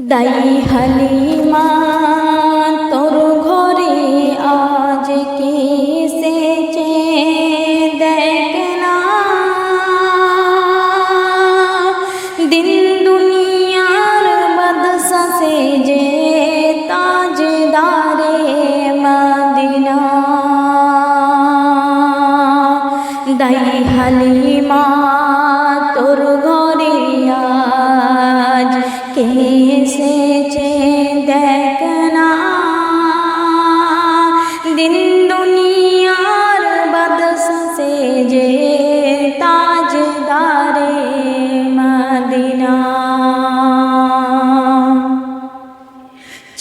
দাই হালিমা।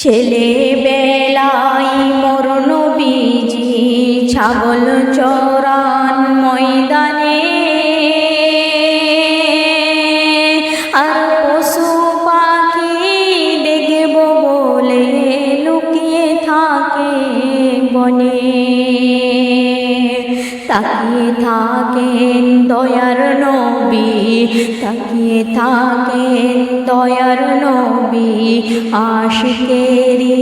ছেলে বেলাই মোর নবীজি ছাগল চরান ময়দানে তাকিয়ে থাকেন দয়ার নবী, তাকিয়ে থাকেন দয়ার নবী আশিকেরি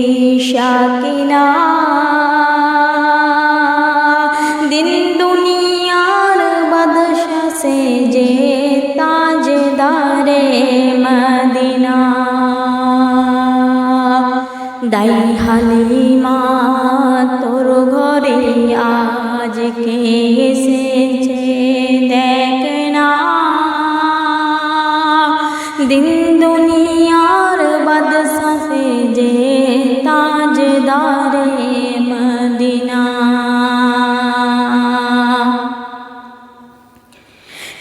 শাকিনা দিন দুনিয়ার বাদশা যে তাজদারে মদিনা। দাই হালিমা তোর ঘরে আজ দুনিয়ার বাদশা সে যে তাজদারে মদিনা।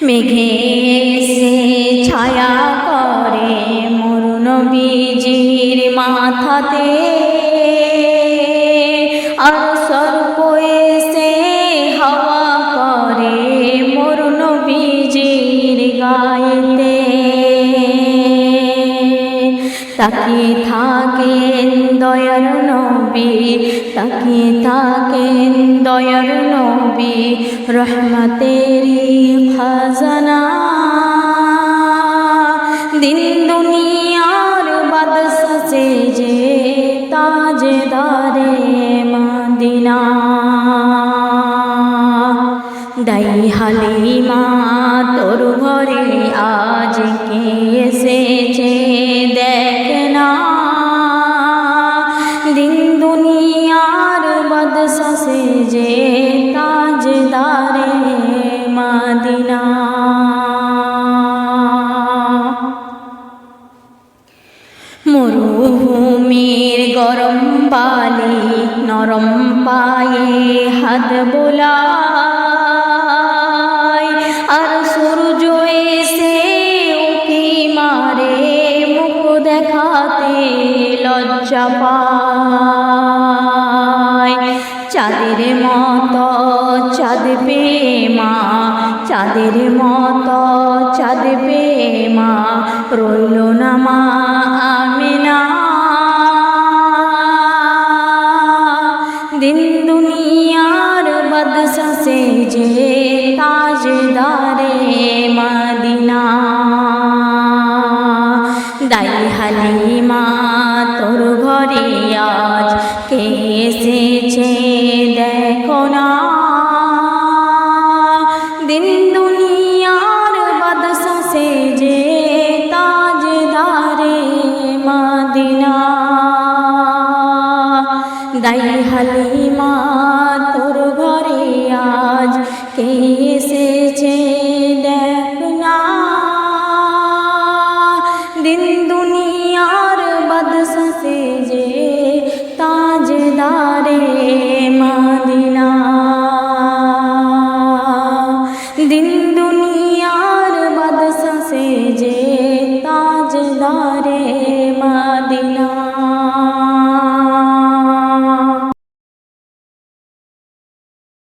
মেঘে সে ছায়া করে মোর নবীজির মাথাতে। আর সর্প এসে হাওয়া করে মোর নবীজির গায়েতে তাকিয়ে থাকেন দয়ার নবী, তাকিয়ে থাকেন দয়ার নবী, রহমতেরি খাজানা। দিন দুনিয়ার বাদশা সে যে তাজদারে মদিনা। দাই হালিমা, তোর ঘরে আজ গরম বালি নরম পায়ে হাত বোলায় আর সূর্য এসে উকি মারে মুখ দেখাতে লজ্জা পায়। চাঁদের মত চাঁদ পে মা, চাঁদের মত চাঁদ পে মা, রইল না মা আমিনা। দিন বাদশা সে যে তাজদারে মদিনা। দাই হালিমা, তোর ঘরে আজ কে এসেছে দেখো না। দিন দুনিয়ার রাতে এসেছে দেখ না দিন দুনিয়ার বাদশা সে যে তাজদারে মাদিনা। দিন দুনিয়ার বাদশা সে যে তাজদার